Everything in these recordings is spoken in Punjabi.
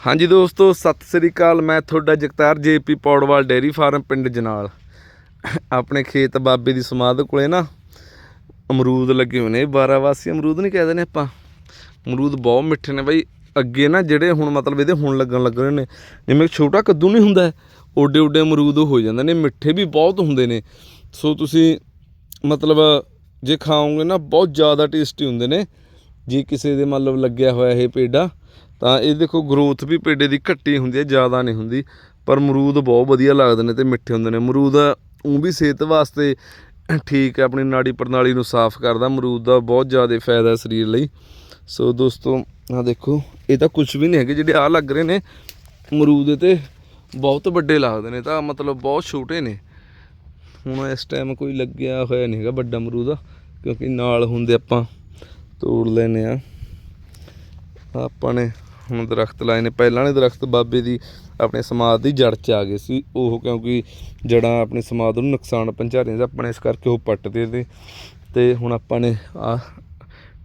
ਹਾਂਜੀ ਦੋਸਤੋ ਸਤਿ ਸ੍ਰੀ ਅਕਾਲ। ਮੈਂ ਤੁਹਾਡਾ Jagtar JP Paurwal dairy farm ਪਿੰਡ ਜਨਾਲ। ਆਪਣੇ ਖੇਤ ਬਾਬੇ ਦੀ ਸਮਾਧ ਕੋਲੇ ਨਾ ਅਮਰੂਦ ਲੱਗੇ ਹੋਏ ਨੇ 12 ਵਾਸੀ ਅਮਰੂਦ ਨਹੀਂ ਕਹਿੰਦੇ ਨੇ ਆਪਾਂ। ਅਮਰੂਦ ਬਹੁਤ ਮਿੱਠੇ ਨੇ ਬਾਈ। ਅੱਗੇ ਨਾ ਜਿਹੜੇ ਹੁਣ ਮਤਲਬ ਇਹਦੇ ਹੁਣ ਲੱਗਣ ਲੱਗ ਰਹੇ ਨੇ ਜਿਵੇਂ ਛੋਟਾ ਕੱਦੂ ਨਹੀਂ ਹੁੰਦਾ ਹੈ, ਓਡੇ ਓਡੇ ਅਮਰੂਦ ਹੋ ਜਾਂਦੇ ਨੇ ਮਿੱਠੇ ਵੀ ਬਹੁਤ ਹੁੰਦੇ ਨੇ। ਸੋ ਤੁਸੀਂ ਮਤਲਬ ਜੇ ਖਾਓਗੇ ਨਾ ਬਹੁਤ ਜ਼ਿਆਦਾ ਟੇਸਟੀ ਹੁੰਦੇ ਨੇ। ਜੇ ਕਿਸੇ ਦੇ ਮਤਲਬ ਲੱਗਿਆ ਹੋਇਆ ਇਹ ਪੇਡਾ ਤਾਂ ਇਹ ਦੇਖੋ ਗਰੋਥ ਵੀ ਪੇਡੇ ਦੀ ਘੱਟੀ ਹੁੰਦੀ ਹੈ, ਜ਼ਿਆਦਾ ਨਹੀਂ ਹੁੰਦੀ, ਪਰ ਅਮਰੂਦ ਬਹੁਤ ਵਧੀਆ ਲੱਗਦੇ ਨੇ ਤੇ ਮਿੱਠੇ ਹੁੰਦੇ ਨੇ। ਅਮਰੂਦ ਉਹ ਵੀ ਸਿਹਤ ਵਾਸਤੇ ਠੀਕ ਹੈ, ਆਪਣੀ ਨਾੜੀ ਪ੍ਰਣਾਲੀ ਨੂੰ ਸਾਫ਼ ਕਰਦਾ, ਅਮਰੂਦ ਦਾ ਬਹੁਤ ਜ਼ਿਆਦਾ ਫਾਇਦਾ ਸਰੀਰ ਲਈ। ਸੋ ਦੋਸਤੋ ਆ ਦੇਖੋ, ਇਹ ਤਾਂ ਕੁਝ ਵੀ ਨਹੀਂ ਹੈਗੇ ਜਿਹੜੇ ਆ ਲੱਗ ਰਹੇ ਨੇ। ਅਮਰੂਦ ਤੇ ਬਹੁਤ ਵੱਡੇ ਲੱਗਦੇ ਨੇ, ਤਾਂ ਮਤਲਬ ਬਹੁਤ ਛੋਟੇ ਨੇ। ਹੁਣ ਇਸ ਟਾਈਮ ਕੋਈ ਲੱਗਿਆ ਹੋਇਆ ਨਹੀਂ ਹੈਗਾ ਵੱਡਾ ਅਮਰੂਦ, ਕਿਉਂਕਿ ਨਾਲ ਹੁੰਦੇ ਆਪਾਂ ਤੋੜ ਲੈਨੇ ਆ ਆਪਾਂ ਨੇ ਹੁਣ ਦਰਖਤ ਲਾਏ ਨੇ। ਪਹਿਲਾਂ ਵਾਲੇ ਦਰਖਤ ਬਾਬੇ ਦੀ ਆਪਣੇ ਸਮਾਧ ਦੀ ਜੜ 'ਚ ਆ ਗਏ ਸੀ। ਉਹ ਕਿਉਂਕਿ ਜੜਾਂ ਆਪਣੇ ਸਮਾਧ ਨੂੰ ਨੁਕਸਾਨ ਪਹੁੰਚਾ ਰਹੀਆਂ ਸੀ। ਆਪਾਂ ਇਸ ਕਰਕੇ ਉਹ ਪੱਟਦੇ ਤੇ ਤੇ ਹੁਣ ਆਪਾਂ ਨੇ ਆ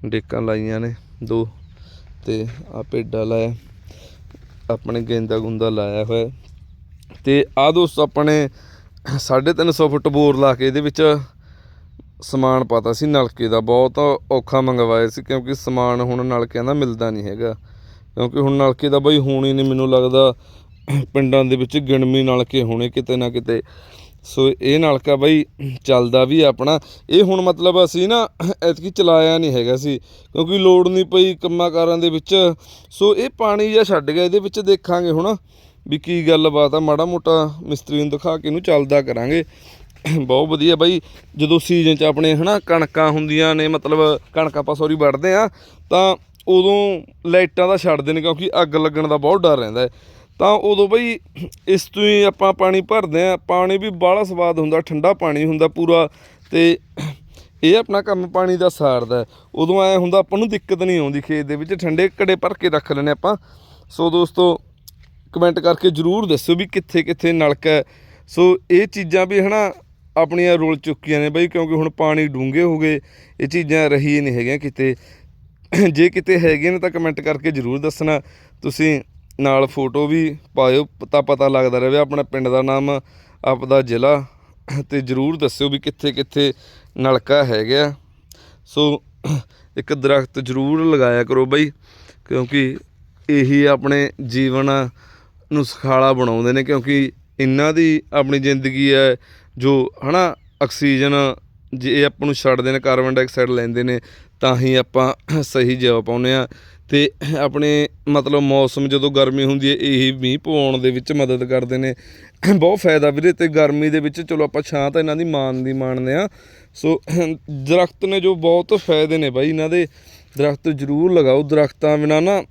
ਡੇਕਾਂ ਲਾਈਆਂ ਨੇ ਦੋ ਤੇ ਆ ਪੇਡਾ ਲਾਇਆ। ਆਪਣੇ ਗੇਂਦਾ ਗੁੰਦਾ ਲਾਇਆ ਹੋਇਆ। ਤੇ ਆ ਦੋਸਤੋ ਆਪਣੇ 350 ਫੁੱਟ ਬੋਰ ਲਾ ਕੇ ਇਹਦੇ ਵਿੱਚ ਸਮਾਨ ਪਾਤਾ ਸੀ। ਨਲਕੇ ਦਾ ਬਹੁਤ ਔਖਾ ਮੰਗਵਾਇਆ ਸੀ ਕਿਉਂਕਿ ਸਮਾਨ ਹੁਣ ਨਲਕਿਆਂ ਦਾ ਮਿਲਦਾ ਨਹੀਂ ਹੈਗਾ। ਕਿਉਂਕਿ ਹੁਣ ਨਲਕੇ ਦਾ ਬਈ ਹੋਣੀ ਨਹੀਂ ਮੈਨੂੰ ਲੱਗਦਾ ਪਿੰਡਾਂ ਦੇ ਵਿੱਚ ਗਿਣਮੀ ਨਲਕੇ ਹੋਣੇ ਕਿਤੇ ਨਾ ਕਿਤੇ। ਸੋ ਇਹ ਨਲਕਾ ਬਾਈ ਚੱਲਦਾ ਵੀ ਆ ਆਪਣਾ। ਇਹ ਹੁਣ ਮਤਲਬ ਅਸੀਂ ਨਾ ਐਤਕੀ ਚਲਾਇਆ ਨਹੀਂ ਹੈਗਾ ਸੀ, ਕਿਉਂਕਿ ਲੋੜ ਨਹੀਂ ਪਈ ਕੰਮਾਂ ਕਾਰਾਂ ਦੇ ਵਿੱਚ। ਸੋ ਇਹ ਪਾਣੀ ਜਿਹਾ ਛੱਡ ਗਿਆ, ਇਹਦੇ ਵਿੱਚ ਦੇਖਾਂਗੇ ਹੁਣ ਵੀ ਕੀ ਗੱਲਬਾਤ ਆ। ਮਾੜਾ ਮੋਟਾ ਮਿਸਤਰੀ ਨੂੰ ਦਿਖਾ ਕੇ ਇਹਨੂੰ ਚੱਲਦਾ ਕਰਾਂਗੇ। ਬਹੁਤ ਵਧੀਆ ਬਾਈ, ਜਦੋਂ ਸੀਜ਼ਨ 'ਚ ਆਪਣੇ ਹਨਾ ਕਣਕਾਂ ਹੁੰਦੀਆਂ ਨੇ, ਮਤਲਬ ਕਣਕ ਆਪਾਂ ਸੌਰੀ ਵੱਢਦੇ ਆ ਤਾਂ ਉਦੋਂ ਲਾਈਟਾਂ ਦਾ ਛੱਡਦੇ ਨੇ ਕਿਉਂਕਿ ਅੱਗ ਲੱਗਣ ਦਾ ਬਹੁਤ ਡਰ ਰਹਿੰਦਾ ਤਾਂ ਉਦੋਂ ਬਈ ਇਸ ਤੋਂ ਹੀ ਆਪਾਂ ਪਾਣੀ ਭਰਦੇ ਆ ਪਾਣੀ ਵੀ ਬਾਹਲਾ ਸਵਾਦ ਹੁੰਦਾ, ਠੰਡਾ ਪਾਣੀ ਹੁੰਦਾ ਪੂਰਾ ਤੇ ਇਹ ਆਪਣਾ ਕੰਮ ਪਾਣੀ ਦਾ ਸਾਰਦਾ ਉਦੋਂ ਐ ਹੁੰਦਾ ਆਪਾਂ ਨੂੰ ਦਿੱਕਤ ਨਹੀਂ ਆਉਂਦੀ ਖੇਤ ਦੇ ਵਿੱਚ, ਠੰਡੇ ਘੜੇ ਭਰ ਕੇ ਰੱਖ ਲੈਨੇ ਆਪਾਂ। ਸੋ ਦੋਸਤੋ ਕਮੈਂਟ ਕਰਕੇ ਜਰੂਰ ਦੱਸਿਓ ਵੀ ਕਿੱਥੇ ਕਿੱਥੇ ਨਲਕਾ ਹੈ। ਸੋ ਇਹ ਚੀਜ਼ਾਂ ਵੀ ਹਨਾ ਆਪਣੀਆਂ ਰੁਲ ਚੁੱਕੀਆਂ ਨੇ ਬਈ ਕਿਉਂਕਿ ਹੁਣ ਪਾਣੀ ਡੂੰਘੇ ਹੋ ਗਏ, ਇਹ ਚੀਜ਼ਾਂ ਰਹੀ ਨਹੀਂ ਹੈਗੀਆਂ ਕਿਤੇ। ਜੇ ਕਿਤੇ ਹੈਗੇ ਨੇ ਤਾਂ ਕਮੈਂਟ ਕਰਕੇ ਜਰੂਰ ਦੱਸਣਾ। ਤੁਸੀਂ ਨਾਲ ਫੋਟੋ ਵੀ ਪਾਇਓ, ਤਾਂ ਪਤਾ ਲੱਗਦਾ ਰਹੇ ਆਪਣਾ ਪਿੰਡ ਦਾ ਨਾਮ, ਆਪਦਾ ਜ਼ਿਲ੍ਹਾ, ਤੇ ਜਰੂਰ ਦੱਸਿਓ ਵੀ ਕਿੱਥੇ ਕਿੱਥੇ ਨਲਕਾ ਹੈਗਾ। ਸੋ ਇੱਕ ਦਰਖਤ ਜ਼ਰੂਰ ਲਗਾਇਆ ਕਰੋ ਬਈ, ਕਿਉਂਕਿ ਇਹੀ ਆਪਣੇ ਜੀਵਨ ਨੂੰ ਸੁਖਾਲਾ ਬਣਾਉਂਦੇ ਨੇ, ਕਿਉਂਕਿ ਇਹਨਾਂ ਦੀ ਆਪਣੀ ਜ਼ਿੰਦਗੀ ਹੈ, ਜੋ ਹਨਾ, ਆਕਸੀਜਨ ਜੇ ਆਪਾਂ ਨੂੰ ਛੱਡਦੇ ਨੇ ਕਾਰਬਨ ਡਾਈਆਕਸਾਈਡ ਲੈਂਦੇ ਨੇ ਤਾਂ ਹੀ ਆਪਾਂ ਸਹੀ ਜੀਵ ਪਾਉਂਦੇ ਹਾਂ। ਅਤੇ ਆਪਣੇ ਮਤਲਬ ਮੌਸਮ ਜਦੋਂ ਗਰਮੀ ਹੁੰਦੀ ਹੈ, ਇਹੀ ਮੀਂਹ ਪਵਾਉਣ ਦੇ ਵਿੱਚ ਮਦਦ ਕਰਦੇ ਨੇ। ਬਹੁਤ ਫਾਇਦਾ ਵੀਰੇ ਅਤੇ ਗਰਮੀ ਦੇ ਵਿੱਚ ਚਲੋ ਆਪਾਂ ਛਾਂ ਤਾਂ ਇਹਨਾਂ ਦੀ ਮਾਣ ਦੀ ਮਾਣਦੇ ਆ ਸੋ ਦਰਖਤ ਨੇ ਜੋ ਬਹੁਤ ਫਾਇਦੇ ਨੇ ਬਾਈ ਇਹਨਾਂ ਦੇ। ਦਰਖਤ ਜ਼ਰੂਰ ਲਗਾਓ। ਦਰਖਤਾਂ ਬਿਨਾਂ ਨਾ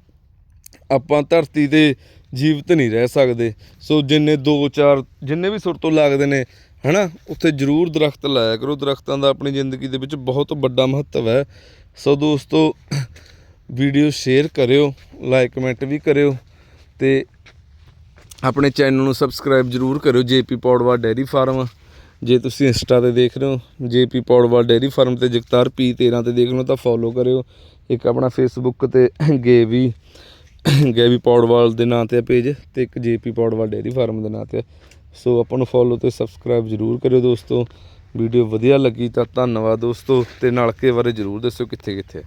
ਆਪਾਂ ਧਰਤੀ ਤੇ ਜੀਵਤ ਨਹੀਂ ਰਹਿ ਸਕਦੇ। ਸੋ ਜਿੰਨੇ 2 4 ਜਿੰਨੇ ਵੀ ਸੁਰ ਤੋਂ ਲੱਗਦੇ ਨੇ ਹਨਾ? ਉੱਥੇ ਜ਼ਰੂਰ ਦਰਖਤ ਲਾਇਆ ਕਰੋ। ਦਰਖਤਾਂ ਦਾ ਆਪਣੀ ਜ਼ਿੰਦਗੀ ਦੇ ਵਿੱਚ ਬਹੁਤ ਵੱਡਾ ਮਹੱਤਵ ਹੈ। ਸੋ ਦੋਸਤੋ, ਵੀਡੀਓ ਸ਼ੇਅਰ ਕਰਿਓ, ਲਾਈਕ ਕਮੈਂਟ ਵੀ ਕਰਿਓ ਤੇ ਆਪਣੇ ਚੈਨਲ ਨੂੰ ਸਬਸਕ੍ਰਾਈਬ ਜਰੂਰ ਕਰਿਓ, ਜੇਪੀ ਪੌੜਵਾ ਡੈਰੀ ਫਾਰਮ। ਜੇ ਤੁਸੀਂ ਇੰਸਟਾ ਤੇ ਦੇਖ ਰਹੇ ਹੋ, ਜੇਪੀ ਪੌੜਵਾ ਡੈਰੀ ਫਾਰਮ ਤੇ ਜਗਤਾਰ ਪੀ 13 ਤੇ ਦੇਖ ਰਹੇ ਹੋ ਤਾਂ ਫੋਲੋ ਕਰਿਓ। ਇੱਕ ਆਪਣਾ ਫੇਸਬੁੱਕ ਤੇ ਗੇਵੀ ਗੇਵੀ ਪੌੜਵਾਲ ਦੇ ਨਾਂ ਤੇ ਪੇਜ ਤੇ ਇੱਕ ਜੇਪੀ ਪੌੜਵਾਲ ਡੇਅਰੀ ਫਾਰਮ ਦੇ ਨਾਂ ਤੇ ਸੋ ਆਪਾਂ ਨੂੰ ਫੋਲੋ ਤੇ ਸਬਸਕ੍ਰਾਈਬ ਜਰੂਰ ਕਰਿਓ ਦੋਸਤੋ। ਵੀਡੀਓ ਵਧੀਆ ਲੱਗੀ ਤਾਂ ਧੰਨਵਾਦ ਦੋਸਤੋ ਤੇ ਨਲਕੇ ਬਾਰੇ ਜਰੂਰ ਦੱਸਿਓ ਕਿੱਥੇ ਕਿੱਥੇ